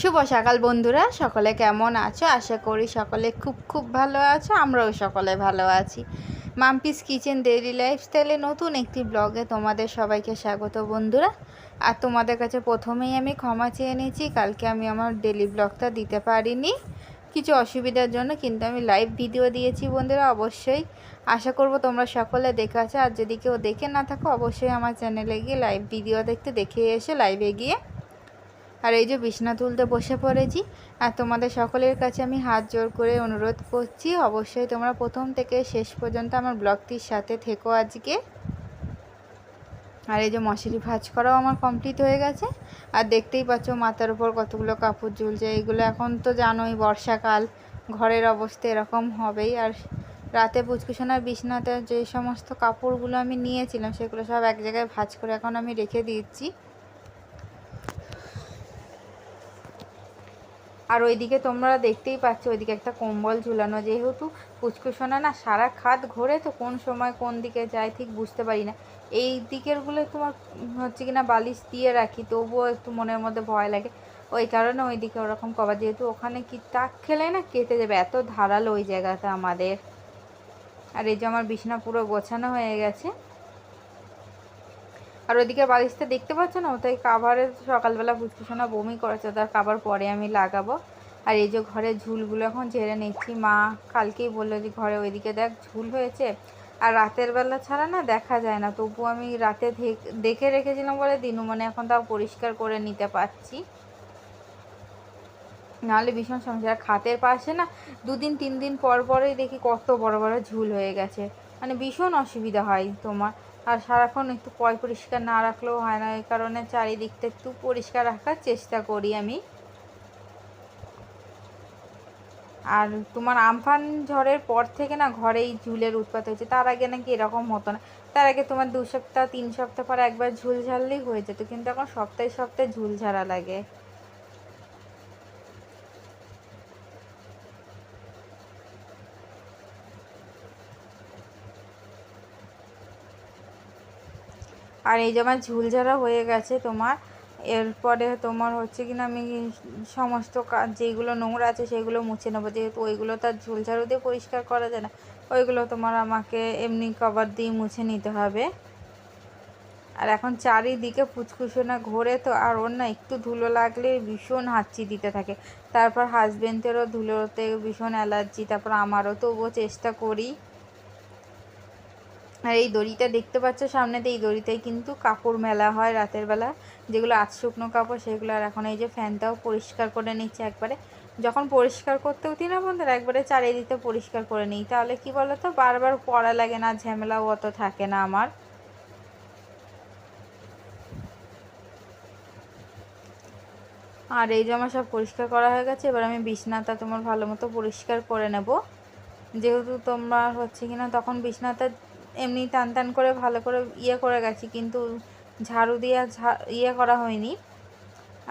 শুভ সকাল বন্ধুরা, সকলে কেমন আছো? আশা করি সকলে খুব খুব ভালো আছো, আমরাও সকলে ভালো আছি। মাম্পিস কিচেন ডেইলি লাইফস্টাইলে নতুন একটি ব্লগে তোমাদের সবাইকে স্বাগত বন্ধুরা। আর তোমাদের কাছে প্রথমেই আমি ক্ষমা চেয়ে নিয়েছি কালকে আমি আমার ডেলি ব্লগটা দিতে পারিনি। কিছু অসুবিধার জন্য কিন্তু আমি লাইভ ভিডিও দিয়েছি বন্ধুরা, অবশ্যই। আশা করব তোমরা সকলে দেখে আছো, আর যদি কেউ দেখে না থাকো, অবশ্যই আমার চ্যানেলে গিয়ে লাইভ ভিডিও দেখতে, দেখে এসে লাইভে গিয়ে আর এই যে বিছনা তুলতে বসে পড়েছি, আর তোমাদের সকলের কাছে আমি হাত জোর করে অনুরোধ করছি, অবশ্যই তোমরা প্রথম থেকে শেষ পর্যন্ত আমার ব্লগটির সাথে থেকো আজকে। আর এই যে মশারি ভাজ করাও আমার কমপ্লিট হয়ে গেছে। আর দেখতেই পাচ্ছ মাথার উপর কতগুলো কাপড় ঝুলছে এইগুলো এখন তো জানোই বর্ষাকাল, ঘরের অবস্থা এরকম হবেই। আর রাতে পুচকুসোনার বিছনাতে যে সমস্ত কাপড়গুলো আমি নিয়েছিলাম, সেগুলো সব এক জায়গায় ভাজ করে এখন আমি রেখে দিচ্ছি। আর ওইদিকে তোমরা দেখতেই পাচ্ছ, ওইদিকে একটা কম্বল ঝুলানো। যেহেতু পুচকুসোনা না সারা খাত ঘোরে, তো কোন সময় কোন দিকে যায় ঠিক বুঝতে পারি না। এই দিকেরগুলো তোমার হচ্ছে কিনা বালিশ দিয়ে রাখি, তবুও একটু মনের মধ্যে ভয় লাগে। ওই কারণে ওই দিকে ওরকম কভার। যেহেতু ওখানে কি তাক খেলে না, কেটে যাবে। এত ধারালো ওই জায়গাটা আমাদের। আর এই যে আমার বিছনা পুরো গোছানো হয়ে গেছে। আর ওইদিকে বালিশটা দেখতে পাচ্ছ না? ওটাই কাভারে সকালবেলা ফুচকুসোনা বমি করেছে তার কাবার পরে আমি লাগাবো। আর এই যে ঘরে ঝুলগুলো এখন ঝেড়ে নিচ্ছি, মা কালকেই বলল যে ঘরে ওইদিকে দেখ ঝুল হয়েছে। আর রাতের বেলা ছাড়া না দেখা যায় না, তবু আমি রাতে দেখে রেখেছিলাম বলে দিনু মানে এখন তাও পরিষ্কার করে নিতে পারছি। নাহলে ভীষণ সমস্যা খাতের পাশে না দুদিন, তিন দিন পর পরেই দেখি কত বড় বড় ঝুল হয়ে গেছে। মানে ভীষণ অসুবিধা হয় তোমার। আর সারাক্ষণ একটু পয় পরিষ্কার না রাখলেও হয় না, এই কারণে চারিদিকটা একটু পরিষ্কার রাখার চেষ্টা করি আমি। আর তোমার আমফান ঝড়ের পর থেকে না ঘরেই ঝুলের উৎপাত হয়েছে, তার আগে নাকি এরকম হতো না। তার আগে তোমার দু সপ্তাহ, তিন সপ্তাহ পর একবার ঝুল ঝাড়লেই হয়ে যেত, কিন্তু এখন সপ্তাহে সপ্তাহে ঝুল ঝাড়া লাগে। আর এই যে আমার ঝুলঝাড়া হয়ে গেছে তোমার, এরপরে তোমার হচ্ছে কিনা আমি সমস্ত কাজ যেইগুলো নোংরা আছে সেগুলো মুছে নেব। যেহেতু ওইগুলো তার ঝুলঝাড়ু দিয়ে পরিষ্কার করা যায় না, ওইগুলো তোমার আমাকে এমনি কভার দিয়ে মুছে নিতে হবে। আর এখন চারিদিকে ফুচকুসোনা ঘোরে তো, আর ওর না একটু ধুলো লাগলে ভীষণ হাঁচি দিতে থাকে। তারপর হাজবেন্ডেরও ধুলোতে ভীষণ অ্যালার্জি তারপর আমারও তবুও চেষ্টা করি। আর এই দড়িটা দেখতে পাচ্ছ সামনেতে, এই দড়িটাই কিন্তু কাপড় মেলা হয় রাতের বেলা। যেগুলো আজ শুকনো কাপড়, সেগুলো আর এখন এই যে ফ্যানটাও পরিষ্কার করে নিচ্ছে একবারে। যখন পরিষ্কার করতে উঠি না বন্ধুরা, একবারে চারিদিকে পরিষ্কার করে নিই। তাহলে কি বলো তো বারবার পড়া লাগে না, ঝামেলাও অত থাকে না আমার। আর এই জামা সব পরিষ্কার করা হয়ে গেছে, এবার আমি বিছনাটা তোমার ভালো মতো পরিষ্কার করে নেব। যেহেতু তোমরা হচ্ছে কিনা, তখন বিছনাটা এমনি টান টান করে ভালো করে ইয়ে করে গেছি, কিন্তু ঝাড়ু দিয়ে ইয়ে করা হয়নি।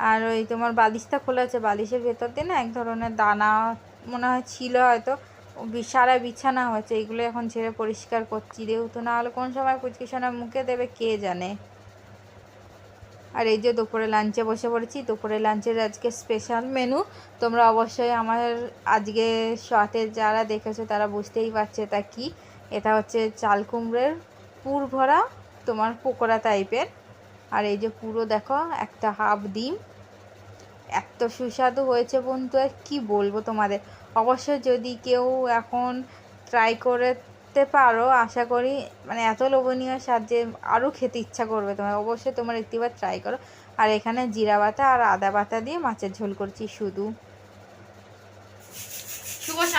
আর ওই তোমার বালিশটা খোলা আছে, বালিশের ভেতর দিয়ে না এক ধরনের দানা মনে হয় ছিল হয়তো সারা বিছানা হয়েছে এইগুলো এখন ছেড়ে পরিষ্কার করছি। যেহেতু না হলে কোন সময় পুচকিশোনা মুখে দেবে, কে জানে? আর এই যে দুপুরে লাঞ্চে বসে পড়েছি, দুপুরে লাঞ্চের আজকে স্পেশাল মেনু তোমরা অবশ্যই আমার আজকে শর্টে যারা দেখেছ তারা বুঝতেই পারছে তা কী। এটা হচ্ছে চাল কুমড়ের পুর ভরা তোমার পকোড়া টাইপের আর এই যে পুরো দেখো, একটা হাফ ডিম। এত সুস্বাদু হয়েছে বন্ধু, আর কী বলব তোমাদের? অবশ্য যদি কেউ এখন ট্রাই করতে পারো, আশা করি মানে এত লোভনীয় স্বাদ যে আরও খেতে ইচ্ছা করবে তোমার। অবশ্যই তোমার একটিবার ট্রাই করো। আর এখানে জিরা বাটা আর আদা বাটা দিয়ে মাছের ঝোল করছি শুধু।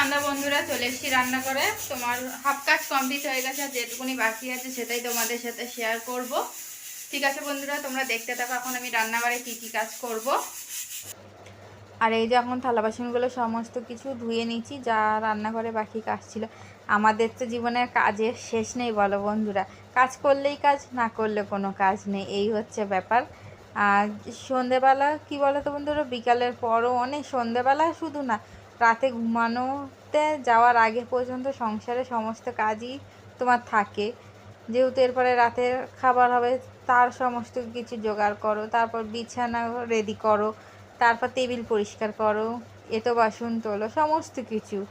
সন্ধ্যা বন্ধুরা, চলে এসেছি রান্না করে। তোমার হাফ কাজ কমপ্লিট হয়ে গেছে, আর যেটুকুনি বাকি আছে সেটাই তোমাদের সাথে শেয়ার করব। ঠিক আছে বন্ধুরা, তোমরা দেখতে থাকো, এখন আমি রান্নাঘরে কি কি কাজ করব। আর এই যে এখন থালা বাসনগুলো সমস্ত কিছু ধুয়ে নিচ্ছি যা রান্নাঘরে বাকি কাজ ছিল। আমাদের তো জীবনের কাজের শেষ নেই বলো বন্ধুরা। কাজ করলেই কাজ, না করলে কোনো কাজ নেই, এই হচ্ছে ব্যাপার। আর সন্ধেবেলা, কি বলো তো বন্ধুরা, বিকালের পরও অনেক সন্ধেবেলা শুধু না রাতে ঘুমানোতে যাওয়ার আগে পর্যন্ত সংসারে সমস্ত কাজই তোমার থাকে। যেহেতু এরপরে রাতের খাবার হবে, তার সমস্ত কিছু জোগাড় করো, তারপর বিছানা রেডি করো, তারপর টেবিল পরিষ্কার করো এতো বাসন তোলো, সমস্ত কিছু।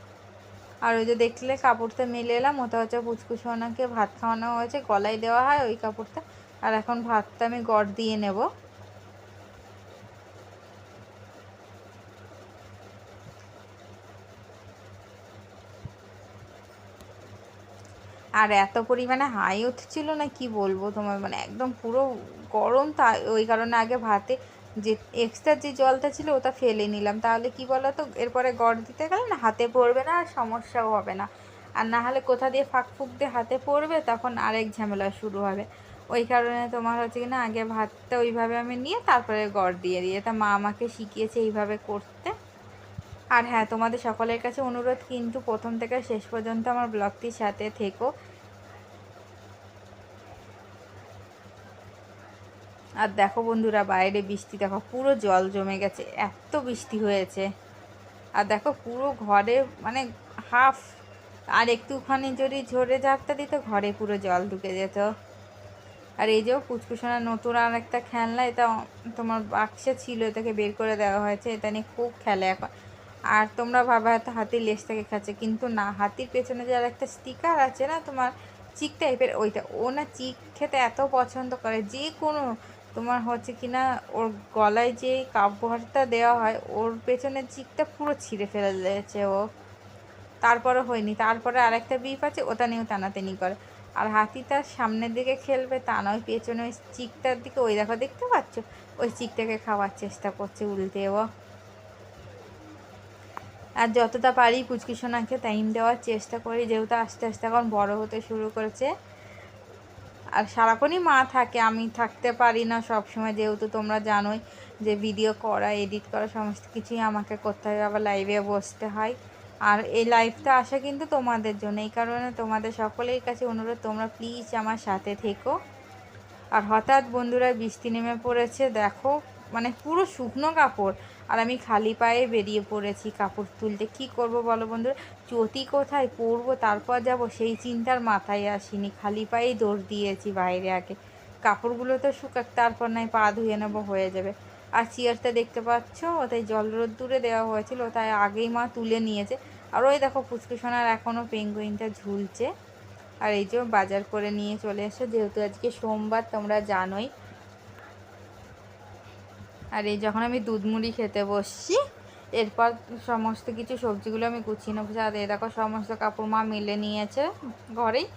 আর ওই যে দেখলে কাপড়টা মেলে এলাম, ওটা হচ্ছে পুচকুসোনাকে ভাত খাওয়ানো হয়েছে গলায় দেওয়া হয় ওই কাপড়টা। আর এখন ভাতটা আমি গড় দিয়ে নেব। আর এত পরিমাণে হাই উঠছিল না, কি বলব তোমার? মানে একদম পুরো গরম তা, ওই কারণে আগে ভাতে যে এক্সট্রা যে জলটা ছিল ওটা ফেলে নিলাম। তাহলে কি বলো তো এরপরে গড় দিতে গেলে না হাতে পড়বে না, আর সমস্যাও হবে না। আর না হলে কোথা দিয়ে ফাঁক ফুক দিয়ে হাতে পড়বে, তখন আরেক ঝামেলা শুরু হবে। ওই কারণে তোমার হচ্ছে কি না, আগে ভাতটা ওইভাবে আমি নিয়ে তারপরে গড় দিয়ে দিয়ে তা মা আমাকে শিখিয়েছে এইভাবে করতে। আর হ্যাঁ তোমাদের সকলের কাছে অনুরোধ, কিন্তু প্রথম থেকে শেষ পর্যন্ত আমার ব্লগটির সাথে থেকো। আর দেখো বন্ধুরা, বাইরে বৃষ্টি, দেখো পুরো জল জমে গেছে, এত বৃষ্টি হয়েছে। আর দেখো পুরো ঘরে মানে হাফ, আর একটুখানি যদি ঝরে ঝাপটা দিত, ঘরে পুরো জল ঢুকে যেত। আর এই যে পুচকুসোনা নতুন আর একটা খেলনা, এটা তোমার বাক্সে ছিল, এটাকে বের করে দেওয়া হয়েছে, এটা নিয়ে খুব খেলে এখন। আর তোমরা ভাবা হয়তো হাতির লেজ থেকে খাচ্ছে, কিন্তু না, হাতির পেছনে যে আর একটা স্টিকার আছে না তোমার চিক টাইপের ওইটা, ও না চিক খেতে এত পছন্দ করে, যে কোনো তোমার হচ্ছে কি না ওর গলায় যে কাপড়টা দেওয়া হয়, ওর পেছনের চিকটা পুরো ছিঁড়ে ফেলে দিয়েছে ও। তারপরে হয়নি, তারপরে আরেকটা বিপ আছে, ওটা নিয়েও টানাটানি করে। আর হাতি তার সামনের দিকে খেলবে, তা নয়, পেছনে ওই চিকটার দিকে, ওই দেখো, দেখতে পাচ্ছ? ওই চিকটাকে খাওয়ার চেষ্টা করছে উল্টে ও। আর যতটা পারি পুচকি সোনাকে টাইম দেওয়ার চেষ্টা করি, যেহেতু আস্তে আস্তে এখন বড় হতে শুরু করেছে। আর সারাক্ষণই মা থাকে, আমি থাকতে পারি না সব সময় যেহেতু তোমরা জানোই যে ভিডিও করা এডিট করা, সমস্ত কিছুই আমাকে করতে হয়, আবার লাইভে বসতে হয়। আর এই লাইভটা আসা কিন্তু তোমাদের জন্য, এই কারণে তোমাদের সকলের কাছে অনুরোধ, তোমরা প্লিজ আমার সাথে থেকো। আর হঠাৎ বন্ধুরা বৃষ্টি নেমে পড়েছে, দেখো মানে পুরো শুকনো কাপড়। আর আমি খালি পায়ে বেরিয়ে পড়েছি কাপড় তুলতে। কি করব বলো বন্ধুরা? চটি কোথায়? পরবো তারপর যাব। সেই চিন্তার মাথায় আসিনি। খালি পায়েই দৌড় দিয়েছি বাইরে আগে। কাপড়গুলো তো শুকাক, তারপর নয় পা ধুয়ে নেব, হয়ে যাবে। আর চেয়ারটা দেখতে পাচ্ছ? ওটাই জল রোদ্দুরে দেওয়া হয়েছিল, তাই আগেই মা তুলে নিয়েছে। আর ওই দেখো পুচকুসোনার এখনও পেঙ্গুইনটা ঝুলছে। আর এই যে বাজার করে নিয়ে চলে এসো। যেহেতু আজকে সোমবার, তোমরা জানোই আর এই যখন আমি দুধ মুড়ি খেতে বসছি, এরপর সমস্ত কিছু সবজিগুলো আমি গুছিয়ে নেব। আর এই দেখো সমস্ত কাপড় মা মিলে নিয়েছে ঘরেই।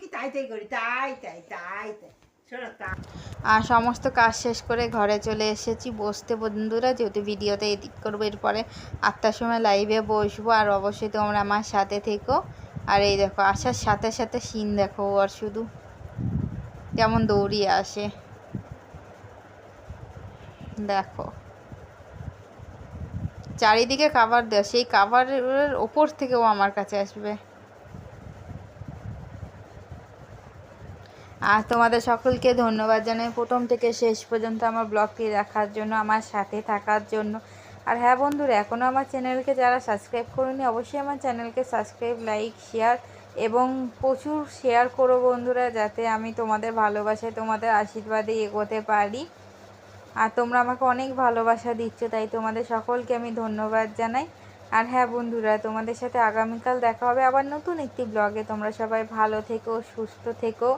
কি তাই তাই করি, তাই তাই তাই তাই। আর সমস্ত কাজ শেষ করে ঘরে চলে এসেছি। বসতে বন্ধুরা, যেহেতু ভিডিওতে এডিট করব, এরপরে আটটার সময় লাইভে বসবো। আর অবশ্যই তোমরা আমার সাথে থেকো। আর এই দেখো, আসার সাথে সাথে সিন দেখো, আর শুধু কেমন দৌড়িয়ে আসে। দেখো, চারিদিকে কাভার দেওয়া, সেই কাভারের ওপর থেকেও আমার কাছে আসবে। আর তোমাদের সকলকে ধন্যবাদ জানাই। প্রথম থেকে শেষ পর্যন্ত আমার ব্লগটি দেখার জন্য, আমার সাথে থাকার জন্য। আর হ্যাঁ বন্ধুরা এখনও আমার চ্যানেলকে যারা সাবস্ক্রাইব করুনি, অবশ্যই আমার চ্যানেলকে সাবস্ক্রাইব, লাইক, শেয়ার এবং প্রচুর শেয়ার করো বন্ধুরা, যাতে আমি তোমাদের ভালোবাসায়, তোমাদের আশীর্বাদে এগোতে পারি। আর তোমরা আমাকে অনেক ভালোবাসা দিচ্ছ, তাই তোমাদের সকলকে আমি ধন্যবাদ জানাই। আর হ্যাঁ বন্ধুরা, তোমাদের সাথে আগামীকাল দেখা হবে আবার নতুন একটি ব্লগে। তোমরা সবাই ভালো থেকো, সুস্থ থেকো।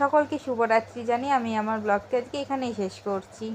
সকলকে শুভরাত্রি জানিয়ে আমি আমার ব্লগটি আজকে এখানেই শেষ করছি।